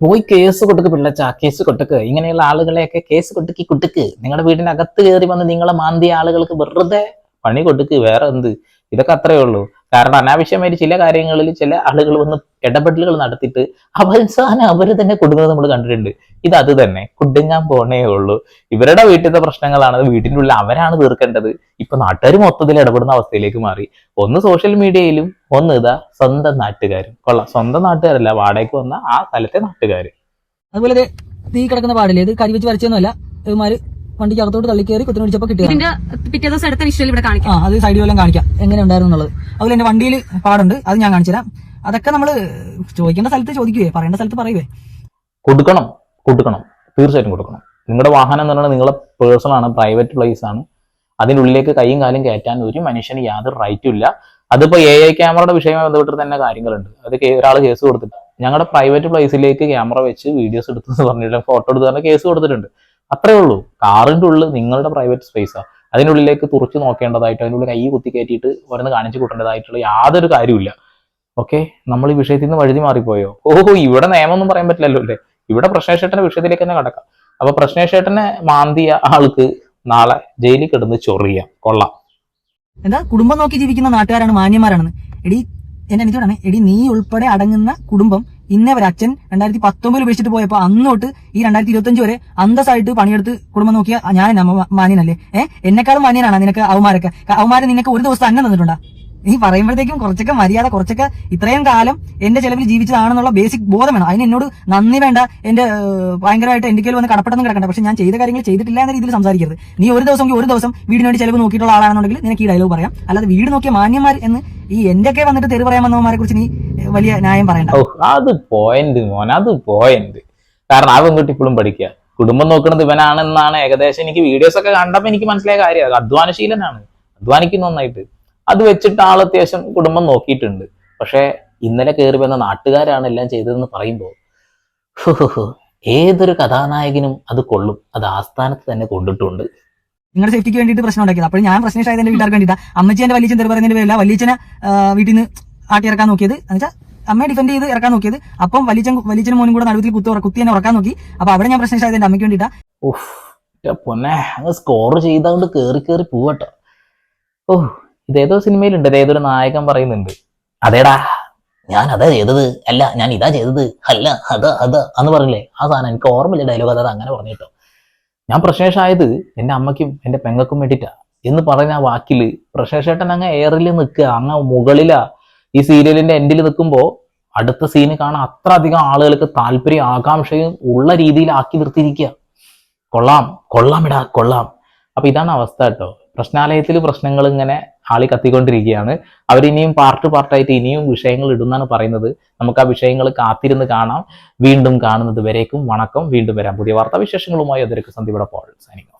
Speaker 3: പോയി കേസ് കൊടുക്ക് പിള്ളച്ച. കേസ് കൊടുക്ക്. ഇങ്ങനെയുള്ള ആളുകളെയൊക്കെ കേസ് കൊടുക്കി കുട്ടുക്ക് നിങ്ങളുടെ വീടിനകത്ത് കയറി വന്ന് നിങ്ങളെ മാന്തിയ ആളുകൾക്ക് വെറുതെ പണി കൊടുക്ക്. വേറെ എന്ത്? ഇതൊക്കെ അത്രേ ഉള്ളൂ. കാരണം അനാവശ്യമായിട്ട് ചില കാര്യങ്ങളിൽ ചില ആളുകൾ വന്ന് ഇടപെടലുകൾ നടത്തിയിട്ട് അവസാനം അവർ തന്നെ കൊടുക്കുന്നത് നമ്മൾ കണ്ടിട്ടുണ്ട്. ഇത് അത് തന്നെ. കുടുങ്ങാൻ പോണേ ഉള്ളൂ. ഇവരുടെ വീട്ടിലത്തെ പ്രശ്നങ്ങളാണ്. വീട്ടിന്റെ ഉള്ളിൽ അവരാണ് തീർക്കേണ്ടത്. ഇപ്പൊ നാട്ടുകാർ മൊത്തത്തിൽ ഇടപെടുന്ന അവസ്ഥയിലേക്ക് മാറി. ഒന്ന് സോഷ്യൽ മീഡിയയിലും ഒന്ന് ഇതാ സ്വന്തം നാട്ടുകാരും. കൊള്ളാം. സ്വന്തം നാട്ടുകാരല്ല വാടകയ്ക്ക് വന്ന ആ സ്ഥലത്തെ നാട്ടുകാർ
Speaker 2: അതുപോലെ തീ കിടക്കുന്ന പാടില്ലേ? ഇത് കരി വെച്ച് വരച്ചൊന്നുമല്ല. വണ്ടിക്ക് അകത്തോട്ട് തള്ളിക്കേറി കുത്തിന് കുത്തിനെ പിടിച്ചപ്പോ കിട്ടിയതാണ്.
Speaker 4: ഇതിന്റെ പിറ്റേ ദിവസം എടുത്ത വിഷ്വൽ ഇവിടെ കാണിക്കാം.
Speaker 2: ആ അത് സൈഡ് വല്ലതും കാണിക്കാം. എങ്ങനെ ഉണ്ടായിരുന്നു എന്നുള്ളത് അതുപോലെ എന്റെ വണ്ടിയിൽ പാടുണ്ട്. അത് ഞാൻ കാണിച്ചുതരാം അതൊക്കെ നമ്മൾ ചോദിക്കേണ്ട സ്ഥലത്ത് ചോദിക്കുവേ പറയേണ്ട സ്ഥലത്ത് പറയുവേ.
Speaker 3: കൊടുക്കണം കൊടുക്കണം. തീർച്ചയായിട്ടും കൊടുക്കണം. നിങ്ങളുടെ വാഹനം എന്ന് പറയുന്നത് നിങ്ങളെ പേഴ്സണൽ ആണ് പ്രൈവറ്റ് പ്ലേസ് ആണ്. അതിനുള്ളിലേക്ക് ഉള്ളിലേക്ക് കൈയും കാലും കയറ്റാൻ ഒരു മനുഷ്യന് യാതൊരു റൈറ്റും ഇല്ല. അതിപ്പോ എ ഐ ക്യാമറയുടെ വിഷയമായി ബന്ധപ്പെട്ട് തന്നെ കാര്യങ്ങളുണ്ട്. അത് ഒരാൾ കേസ് കൊടുത്തിട്ടുണ്ട് ഞങ്ങളുടെ പ്രൈവറ്റ് പ്ലേസിലേക്ക് ക്യാമറ വെച്ച് വീഡിയോസ് എടുത്തെന്ന് പറഞ്ഞിട്ട് ഫോട്ടോ എടുത്ത് പറഞ്ഞ കേസ് കൊടുത്തിട്ടുണ്ട്. അത്രേ ഉള്ളൂ. കാറിന്റെ ഉള്ളിൽ നിങ്ങളുടെ പ്രൈവറ്റ് സ്പേസാണ് അതിനുള്ളിലേക്ക് തുറച്ചു നോക്കേണ്ടതായിട്ട് അതിനുള്ളിൽ കൈ കുത്തി കയറ്റിയിട്ട് ഓരോന്ന് കാണിച്ചു കൂട്ടേണ്ടതായിട്ടുള്ള യാതൊരു കാര്യമില്ല ഓക്കെ നമ്മൾ ഈ വിഷയത്തിൽ നിന്ന് വഴുതി മാറിപ്പോയോ? ഓഹോ ഇവിടെ നിയമമൊന്നും പറയാൻ പറ്റില്ലല്ലോ അല്ലേ? ഇവിടെ പ്രശ്നേഷേട്ടന്റെ വിഷയത്തിലേക്ക് തന്നെ കടക്കാം. അപ്പൊ പ്രശ്നേഷേട്ടനെ മാന്തിയ ആൾക്ക് നാളെ ജയിലിൽ കിടന്ന് ചൊറിയാം. കൊള്ളാം.
Speaker 2: എന്താ? കുടുംബം നോക്കി ജീവിക്കുന്ന നാട്ടുകാരാണ് മാന്യന്മാരാണെന്ന്. എടി എന്റെ എനിക്ക് എടി നീ ഉൾപ്പെടെ അടങ്ങുന്ന കുടുംബം ഇന്നേ വരെ അച്ഛൻ രണ്ടായിരത്തി പത്തൊമ്പതിൽ ഉപേക്ഷിച്ചിട്ട് പോയപ്പോ അന്നോട്ട് ഈ രണ്ടായിരത്തി ഇരുപത്തഞ്ച് വരെ അന്തസ്സായിട്ട് പണിയെടുത്ത് കുടുംബം നോക്കിയ ഞാൻ മാന്യനല്ലേ? ഏഹ് എന്നെക്കാളും മാന്യനാണ് നിനക്ക് അവമാരൊക്കെ അവമാരെ നിനക്ക് ഒരു ദിവസം അന്നം തന്നിട്ടുണ്ടാ? നീ പറയുമ്പോഴത്തേക്കും കുറച്ചൊക്കെ മര്യാദ കുറച്ചൊക്കെ ഇത്രയും കാലം എന്റെ ചെലവിൽ ജീവിച്ചതാണെന്നുള്ള ബേസിക് ബോധം വേണം അതിന് എന്നോട് നന്ദി വേണ്ട. എന്റെ ഭയങ്കരമായിട്ട് എന്റെ വന്ന് കടപ്പെട്ടെന്ന് കിടക്കണ്ട. പക്ഷെ ഞാൻ ചെയ്ത കാര്യങ്ങൾ ചെയ്തിട്ടില്ല എന്ന രീതിയിൽ സംസാരിക്കരുത്. നീ ഒരു ദിവസം ഒരു ദിവസം വീടിന് വേണ്ടി ചെലവ് നോക്കിയിട്ടുള്ള ആളാണെന്നുണ്ടെങ്കിൽ നിനക്ക് ഈ ഡയലോഗ് പറയാം. അല്ലാതെ വീട് നോക്കിയ മാന്യന്മാർ എന്ന് ഈ എന്റെയൊക്കെ വന്നിട്ട് തെറി പറയാൻ വന്നവന്മാരെ കുറിച്ച് നീ വലിയ ന്യായം പറയണ്ട.
Speaker 3: പോയിന്റ് അത് പോയിന്റ് കാരണം ആ പെൺകുട്ടി ഇപ്പോഴും പഠിക്കുക. കുടുംബം നോക്കുന്നത് ഇവനാണെന്നാണ് ഏകദേശം എനിക്ക് വീഡിയോസ് ഒക്കെ കണ്ടപ്പോൾ എനിക്ക് മനസ്സിലായ കാര്യം. അധ്വാനശീലനാണ്. അധ്വാനിക്കുന്നു നന്നായിട്ട്. അത് വെച്ചിട്ട് ആൾ അത്യാവശ്യം കുടുംബം നോക്കിയിട്ടുണ്ട്. പക്ഷേ ഇന്നലെ കയറി വന്ന നാട്ടുകാരാണ് എല്ലാം ചെയ്തതെന്ന് പറയുമ്പോൾ ഏതൊരു കഥാനായകനും അത് കൊള്ളും. അത് ആസ്ഥാനത്ത് തന്നെ കൊണ്ടിട്ടുണ്ട്.
Speaker 2: നിങ്ങളുടെ സേഫ്റ്റിക്ക് വേണ്ടിയിട്ട് പ്രശ്നം ഉണ്ടാക്കിയത്. അപ്പോൾ ഞാൻ പ്രശ്നം എന്റെ വീട്ടുകാർക്ക് വേണ്ടിയിട്ട്. അമ്മച്ചി എന്റെ വലിയച്ഛൻ തെറി പേരില്ല വലിയച്ഛനെ വീട്ടിൽ നിന്ന് ആട്ടി ഇറക്കാൻ നോക്കിയത്. എന്നുവെച്ചാൽ അമ്മയെ ഡിഫെൻഡ് ചെയ്ത് ഇറക്കാൻ നോക്കിയത്. അപ്പം വലിയച്ഛൻ വലിയച്ഛനും മോനും കൂടെ നടുവിൽ കുത്തി കുത്തി തന്നെ ഉറക്കാൻ നോക്കി. അപ്പൊ അവിടെ ഞാൻ പ്രശ്നം എന്റെ അമ്മയ്ക്ക് വേണ്ടിയിട്ടാ.
Speaker 3: ഉഫ് എന്റെ പൊന്നെ അങ്ങ് സ്കോർ ചെയ്തുകൊണ്ട് കേറി കേറി പോവട്ടോ. ഓ ഇതേതോ സിനിമയിലുണ്ട്. ഇത് ഏതൊരു നായകൻ പറയുന്നുണ്ട്. അതേടാ ഞാൻ അതാ ചെയ്തത്. അല്ല ഞാൻ ഇതാ ചെയ്തത്. അല്ല അത് അത് എന്ന് പറഞ്ഞില്ലേ? ആ സാധനം എനിക്ക് ഓർമ്മയില്ല ഡയലോഗ് അതാ അങ്ങനെ പറഞ്ഞു പറഞ്ഞിട്ടോ ഞാൻ പ്രശ്നേഷായത് എന്റെ അമ്മയ്ക്കും എന്റെ പെങ്ങൾക്കും വേണ്ടിയിട്ടാണ് എന്ന് പറഞ്ഞ ആ വാക്കിൽ പ്രശ്നേഷേട്ടൻ അങ്ങ് എയറിൽ നിൽക്കുക. അങ്ങ് മുകളിലാ ഈ സീരിയലിന്റെ എൻഡിൽ നിൽക്കുമ്പോൾ അടുത്ത സീന് കാണാൻ അത്ര അധികം ആളുകൾക്ക് താല്പര്യം ആകാംക്ഷയും ഉള്ള രീതിയിൽ ആക്കി നിർത്തിയിരിക്കുക. കൊള്ളാം കൊള്ളാം ഇടാ കൊള്ളാം. അപ്പൊ ഇതാണ് അവസ്ഥ കേട്ടോ. പ്രശ്നാലയത്തിൽ പ്രശ്നങ്ങൾ ഇങ്ങനെ ആളി കത്തിക്കൊണ്ടിരിക്കുകയാണ്. അവരിനിയും പാർട്ട് പാർട്ടായിട്ട് ഇനിയും വിഷയങ്ങൾ ഇടുന്നാണ് പറയുന്നത്. നമുക്ക് ആ വിഷയങ്ങൾ കാത്തിരുന്ന് കാണാം. വീണ്ടും കാണുന്നത് വരേക്കും വണക്കം. വീണ്ടും വരാം. പുതിയ വാർത്താവിശേഷങ്ങളുമായി അതിരക്ക് സന്ധിയുടെ പോൾ സൈനിങ്